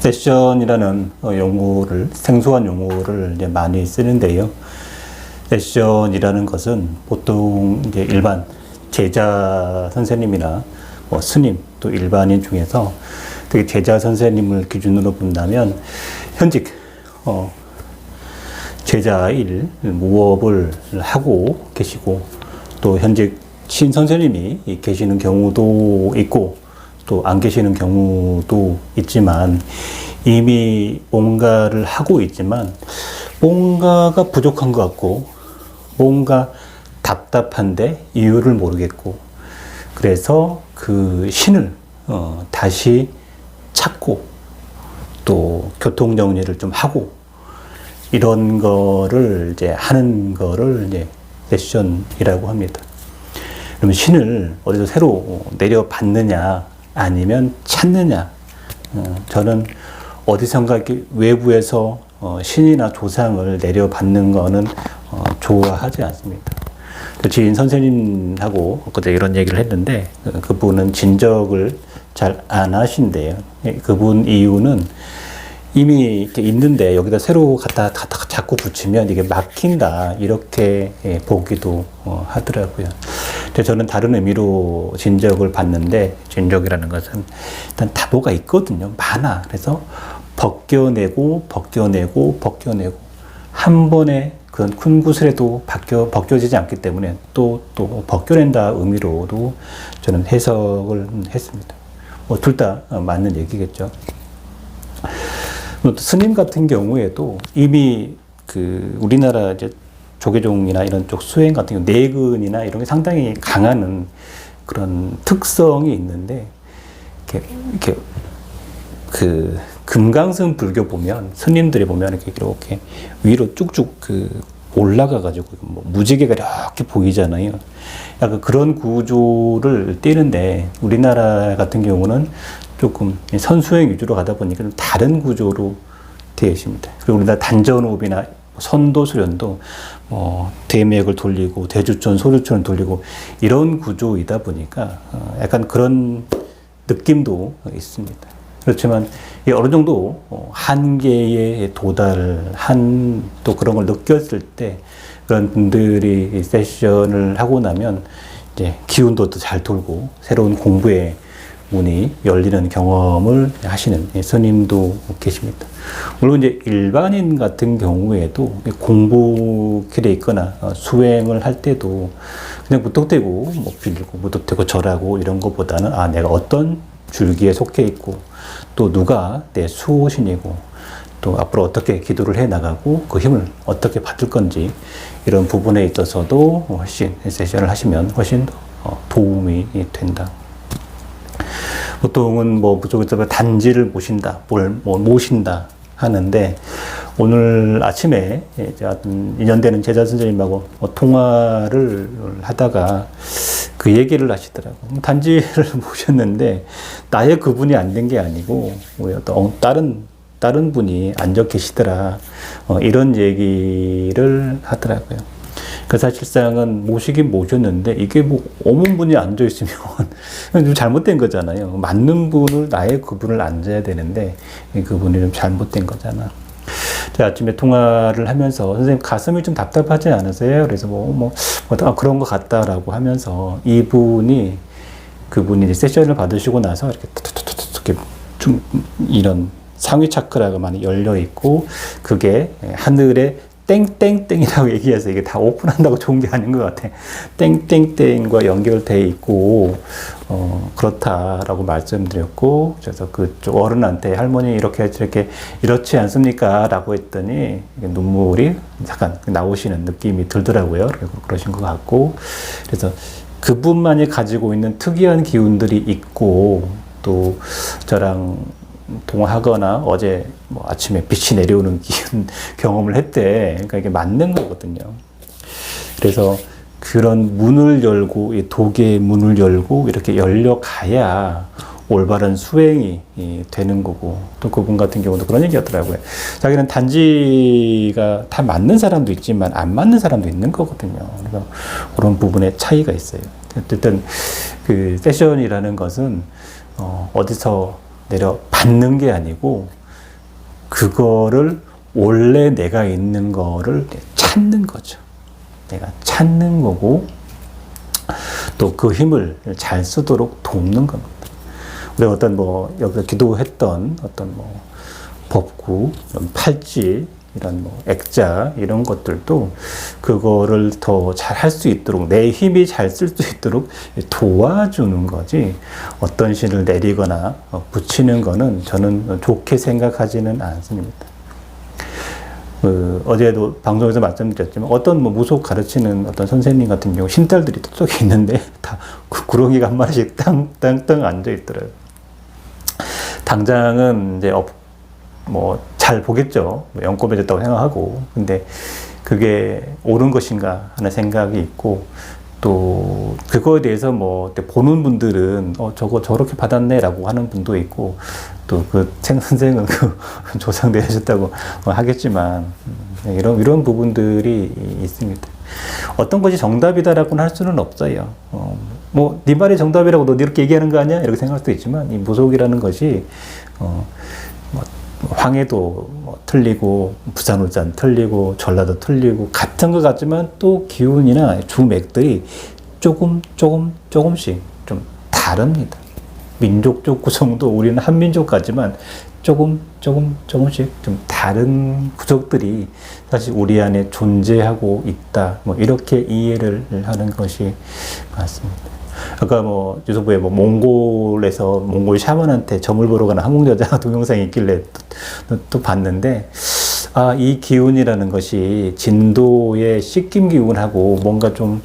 세션이라는 어, 용어를 생소한 용어를 이제 많이 쓰는데요. 세션이라는 것은 보통 이제 일반 제자 선생님이나 뭐 스님 또 일반인 중에서 특히 제자 선생님을 기준으로 본다면 현직 어, 제자 일 무업을 하고 계시고 또 현직 신 선생님이 계시는 경우도 있고 또 안 계시는 경우도 있지만 이미 뭔가를 하고 있지만 뭔가가 부족한 것 같고 뭔가 답답한데 이유를 모르겠고 그래서 그 신을 어, 다시 찾고 또 교통 정리를 좀 하고 이런 거를 이제 하는 거를 이제 세션이라고 합니다. 그러면 신을 어디서 새로 내려받느냐 아니면 찾느냐? 어, 저는 어디선가 외부에서 어, 신이나 조상을 내려받는 거는 어, 좋아하지 않습니다. 지인 선생님하고 그때 이런 얘기를 했는데 그- 그분은 진적을 잘 안 하신대요. 예, 그분 이유는 이미 이렇게 있는데 여기다 새로 갖다, 갖다 자꾸 붙이면 이게 막힌다 이렇게 예, 보기도 어, 하더라고요. 근데 저는 다른 의미로 진적을 봤는데 진적이라는 것은 일단 다도가 있거든요. 많아. 그래서 벗겨내고 벗겨내고 벗겨내고 한 번에 그런 큰 구슬에도 벗겨, 벗겨지지 않기 때문에 또, 또 벗겨낸다 의미로도 저는 해석을 했습니다. 뭐 둘 다 맞는 얘기겠죠. 또 스님 같은 경우에도 이미 그 우리나라 이제 조계종이나 이런 쪽 수행 같은 경우 내근이나 이런 게 상당히 강한 그런 특성이 있는데 이렇게 이렇게 그 금강승 불교 보면 스님들이 보면 이렇게 이렇게 위로 쭉쭉 그 올라가 가지고 뭐 무지개가 이렇게 보이잖아요. 약간 그런 구조를 띄는데 우리나라 같은 경우는 조금 선수행 위주로 가다 보니까 좀 다른 구조로 되어 있습니다. 그리고 우리나라 단전호흡이나 선도 수련도 뭐 대맥을 돌리고 대주천 소주천을 돌리고 이런 구조이다 보니까 어, 약간 그런 느낌도 있습니다. 그렇지만 이 어느 정도 어, 한계에 도달한 또 그런 걸 느꼈을 때 그런 분들이 이 세션을 하고 나면 이제 기운도 또 잘 돌고 새로운 공부의 문이 열리는 경험을 하시는 예, 스님도 계십니다. 물론 이제 일반인 같은 경우에도 공부 길에 있거나 어, 수행을 할 때도 그냥 무턱대고 뭐 빌고 무턱대고 절하고 이런 것보다는 아 내가 어떤 줄기에 속해 있고 또 누가 내 수호신이고 또 앞으로 어떻게 기도를 해 나가고 그 힘을 어떻게 받을 건지 이런 부분에 있어서도 훨씬 세션을 하시면 훨씬 더 어, 도움이 된다. 보통은 뭐 무조건 단지를 모신다, 뭘, 뭐 모신다 하는데 오늘 아침에 이제 어떤 인연되는 제자 선생님하고 뭐 통화를 하다가 그 얘기를 하시더라고. 요 단지를 모셨는데 나의 그분이 안 된 게 아니고 뭐 어떤 다른 다른 분이 앉아 계시더라. 어, 이런 얘기를 하더라고요. 그 사실상은 모시긴 모셨는데 이게 뭐 오문 분이 앉아 있으면 좀 잘못된 거잖아요. 맞는 분을 나의 그분을 앉아야 되는데 그분이 좀 잘못된 거잖아. 아침에 통화를 하면서 선생님 가슴이 좀 답답하지 않으세요? 그래서 뭐, 뭐, 뭐 아, 그런 것 같다라고 하면서 이분이 그분이 세션을 받으시고 나서 이렇게 이렇게 좀 이런 상위 차크라가 많이 열려 있고 그게 하늘에 땡땡땡이라고 얘기해서 이게 다 오픈한다고 좋은 게 아닌 것 같아. 땡땡땡과 연결돼 있고 어, 그렇다라고 말씀드렸고 그래서 그쪽 어른한테 할머니 이렇게 이렇게 이렇지 않습니까?라고 했더니 눈물이 잠깐 나오시는 느낌이 들더라고요. 그러신 것 같고 그래서 그분만이 가지고 있는 특이한 기운들이 있고 또 저랑 동하거나 어제 뭐 아침에 빛이 내려오는 기운 경험을 했대. 그러니까 이게 맞는 거거든요. 그래서 그런 문을 열고 이 독의 문을 열고 이렇게 열려 가야 올바른 수행이 이, 되는 거고 또 그분 같은 경우도 그런 얘기하더라고요. 자기는 단지가 다 맞는 사람도 있지만 안 맞는 사람도 있는 거거든요. 그래서 그런 부분에 차이가 있어요. 어쨌든 그 세션이라는 것은 어, 어디서 내려 받는 게 아니고 그거를 원래 내가 있는 거를 찾는 거죠. 내가 찾는 거고 또 그 힘을 잘 쓰도록 돕는 겁니다. 우리 어떤 뭐 여기서 기도했던 어떤 뭐 법구, 팔찌, 이런 뭐 액자 이런 것들도 그거를 더 잘 할 수 있도록 내 힘이 잘 쓸 수 있도록 도와주는 거지 어떤 신을 내리거나 어, 붙이는 거는 저는 좋게 생각하지는 않습니다. 그 어제도 방송에서 말씀드렸지만 어떤 뭐 무속 가르치는 어떤 선생님 같은 경우 신딸들이 뚝뚝 있는데 다 구- 구렁이가 한 마리씩 땅땅땅 앉아 있더라고요. 당장은 이제 뭐 잘 보겠죠. 뭐 영법해졌다고 생각하고. 근데 그게 옳은 것인가 하는 생각이 있고 또 그거에 대해서 뭐 보는 분들은 어 저거 저렇게 받았네라고 하는 분도 있고 또 그 선생은 그 조상 내주셨다고 하겠지만 음, 이런 이런 부분들이 있습니다. 어떤 것이 정답이다라고는 할 수는 없어요. 어, 뭐, 네 말이 정답이라고 너 이렇게 얘기하는 거 아니야? 이렇게 생각할 수도 있지만, 이 무속이라는 것이, 어, 뭐, 황해도 뭐 틀리고, 부산 울산 틀리고, 전라도 틀리고, 같은 것 같지만 또 기운이나 주맥들이 조금, 조금, 조금씩 좀 다릅니다. 민족적 구성도 우리는 한민족 같지만 조금 조금 조금씩 좀 다른 구석들이 사실 우리 안에 존재하고 있다. 뭐 이렇게 이해를 하는 것이 맞습니다. 아까 뭐 유튜브에 뭐 몽골에서 몽골 샤먼한테 점을 보러 가는 한국 여자 동영상이 있길래 또, 또 봤는데 아 이 기운이라는 것이 진도의 씻김 기운하고 뭔가 좀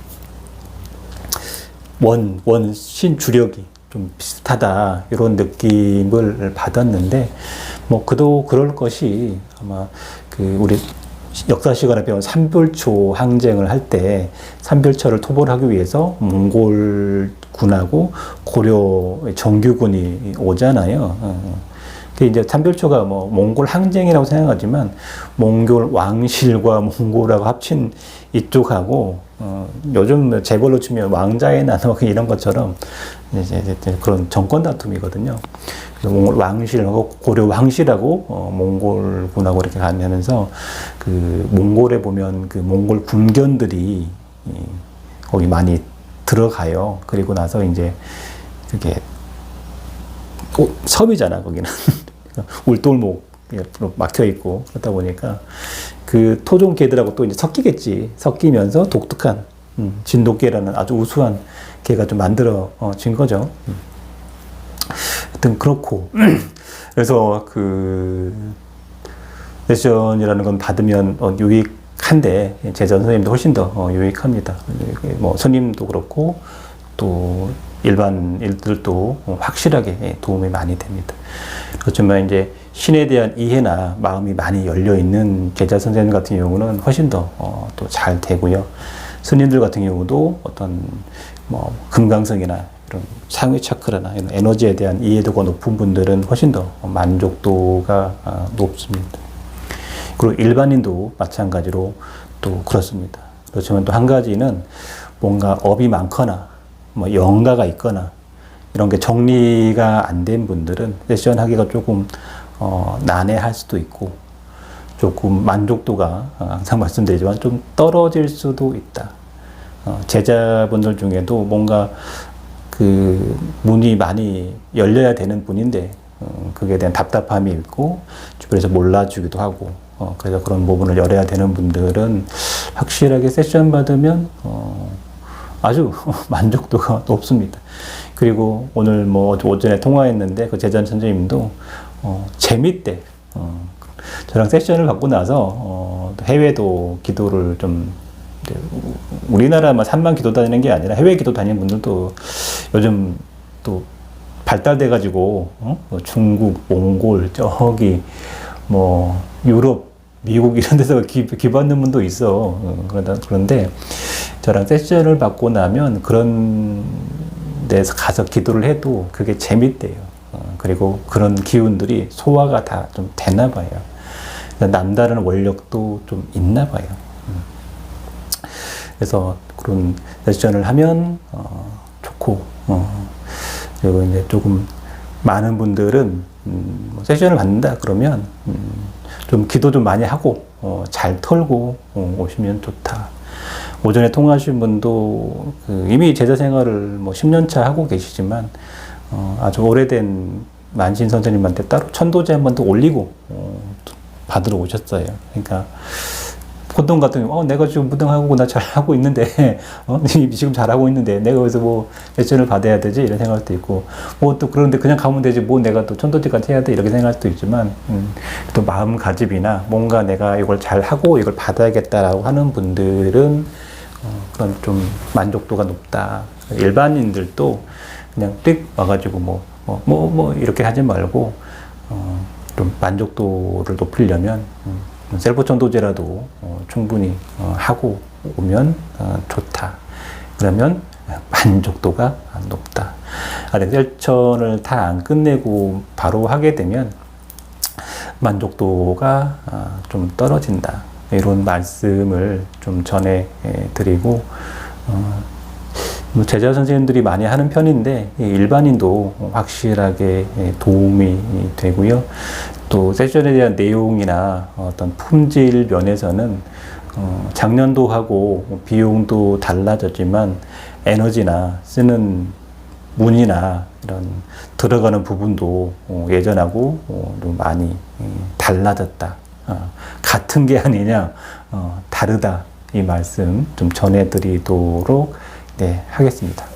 원, 원, 신 주력이 좀 비슷하다. 이런 느낌을 받았는데, 뭐, 그도 그럴 것이 아마 그 우리 역사 시간에 배운 삼별초 항쟁을 할 때 삼별초를 토벌하기 위해서 몽골군하고 고려 정규군이 오잖아요. 어. 그 이제 삼별초가 뭐 몽골 항쟁이라고 생각하지만 몽골 왕실과 몽골하고 합친 이쪽하고 어, 요즘 재벌로 치면 왕자의 나눠 이런 것처럼 이제, 이제 그런 정권 다툼이거든요. 그래서 몽골 왕실하고 고려 왕실하고 어, 몽골군하고 이렇게 가면서 그 몽골에 보면 그 몽골 군견들이 이, 거기 많이 들어가요. 그리고 나서 이제 그게 또 섬이잖아 거기는 울돌목 막혀 있고 그러다 보니까 그 토종 개들하고 또 이제 섞이겠지 섞이면서 독특한 음, 진돗개라는 아주 우수한 개가 좀 만들어진 거죠. 음. 하여튼 그렇고 그래서 그 레션이라는 건 받으면 어, 유익한데 제자 선생님도 훨씬 더 어, 유익합니다. 뭐 스님도 그렇고 또 일반 일들도 확실하게 예, 도움이 많이 됩니다. 그렇지만 이제 신에 대한 이해나 마음이 많이 열려 있는 제자 선생님 같은 경우는 훨씬 더 또 잘 되고요. 스님들 같은 경우도 어떤 뭐 금강성이나 이런 상위 차크라나 이런 에너지에 대한 이해도가 높은 분들은 훨씬 더 만족도가 아, 높습니다. 그리고 일반인도 마찬가지로 또 그렇습니다. 그렇지만 또 한 가지는 뭔가 업이 많거나 뭐 영가가 있거나 이런 게 정리가 안 된 분들은 세션 하기가 조금 어, 난해할 수도 있고 조금 만족도가 어, 항상 말씀드리지만 좀 떨어질 수도 있다. 어, 제자분들 중에도 뭔가 그 문이 많이 열려야 되는 분인데 어, 그게 대한 답답함이 있고 주변에서 몰라주기도 하고 어, 그래서 그런 부분을 열어야 되는 분들은 확실하게 세션 받으면 어, 아주 만족도가 높습니다. 그리고 오늘 뭐 오전에 통화했는데 그 제자 선생님도 어, 재밌대. 어, 저랑 세션을 받고 나서 어, 해외도 기도를 좀 우리나라만 3만 기도 다니는 게 아니라 해외 기도 다니는 분들도 요즘 또 발달돼 가지고 어? 뭐 중국, 몽골, 저기 뭐 유럽, 미국 이런 데서 기, 기 받는 분도 있어. 어, 그런데 저랑 세션을 받고 나면 그런 데서 가서 기도를 해도 그게 재밌대요. 어, 그리고 그런 기운들이 소화가 다 좀 되나 봐요. 남다른 원력도 좀 있나 봐요. 음. 그래서 그런 세션을 하면 어, 좋고 어, 그리고 이제 조금 많은 분들은 음, 뭐 세션을 받는다 그러면 음, 좀 기도 좀 많이 하고 어, 잘 털고 어, 오시면 좋다. 오전에 통화하신 분도 그 이미 제자 생활을 뭐 10년 차 하고 계시지만 어, 아주 오래된 만신 선생님한테 따로 천도제 한 번 더 올리고 어, 받으러 오셨어요. 그러니까 보통 같은 경우, 어, 내가 지금 무등하고 나 잘하고 있는데, 어, 지금 잘하고 있는데, 내가 여기서 뭐, 레슨을 받아야 되지? 이런 생각도 있고, 뭐 또 그런데 그냥 가면 되지, 뭐 내가 또 천도제까지 해야 돼? 이렇게 생각할 수도 있지만, 음, 또 마음가짐이나 뭔가 내가 이걸 잘하고 이걸 받아야겠다라고 하는 분들은, 어, 그런 좀 만족도가 높다. 일반인들도 그냥 띡 와가지고 뭐, 뭐, 뭐, 뭐 이렇게 하지 말고, 어, 좀 만족도를 높이려면, 음, 셀프 천도제라도 어, 충분히 어, 하고 오면 어, 좋다. 그러면 만족도가 높다. 아, 네, 셀천을 다 안 끝내고 바로 하게 되면 만족도가 아, 좀 떨어진다. 이런 말씀을 좀 전해 예, 드리고, 어, 뭐 제자 선생님들이 많이 하는 편인데 이 일반인도 확실하게 예, 도움이 되고요. 또 세션에 대한 내용이나 어떤 품질 면에서는 어, 작년도 하고 비용도 달라졌지만 에너지나 쓰는 문이나 이런 들어가는 부분도 어, 예전하고 어, 좀 많이 음, 달라졌다. 어, 같은 게 아니냐, 어, 다르다. 이 말씀 좀 전해드리도록 네, 하겠습니다.